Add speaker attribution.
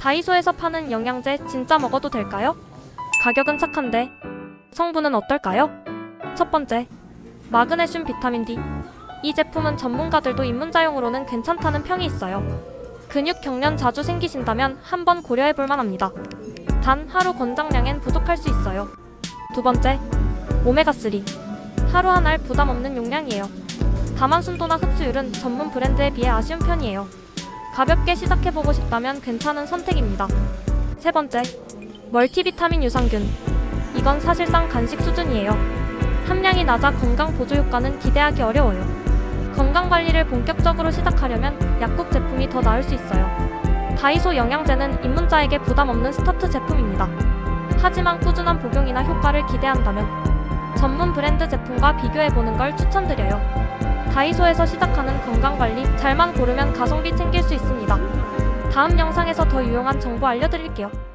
Speaker 1: 다이소에서 파는 영양제 진짜 먹어도 될까요? 가격은 착한데 성분은 어떨까요? 첫 번째, 마그네슘 비타민 D. 이 제품은 전문가들도 입문자용으로는 괜찮다는 평이 있어요. 근육 경련 자주 생기신다면 한번 고려해 볼 만합니다. 단 하루 권장량엔 부족할 수 있어요. 두 번째, 오메가3. 하루 한 알 부담 없는 용량이에요. 다만 순도나 흡수율은 전문 브랜드에 비해 아쉬운 편이에요. 가볍게 시작해보고 싶다면 괜찮은 선택입니다. 세 번째, 멀티비타민 유산균. 이건 사실상 간식 수준이에요. 함량이 낮아 건강 보조 효과는 기대하기 어려워요. 건강 관리를 본격적으로 시작하려면 약국 제품이 더 나을 수 있어요. 다이소 영양제는 입문자에게 부담 없는 스타트 제품입니다. 하지만 꾸준한 복용이나 효과를 기대한다면 전문 브랜드 제품과 비교해보는 걸 추천드려요. 다이소에서 시작하는 건강관리 잘만 고르면 가성비 챙길 수 있습니다. 다음 영상에서 더 유용한 정보 알려드릴게요.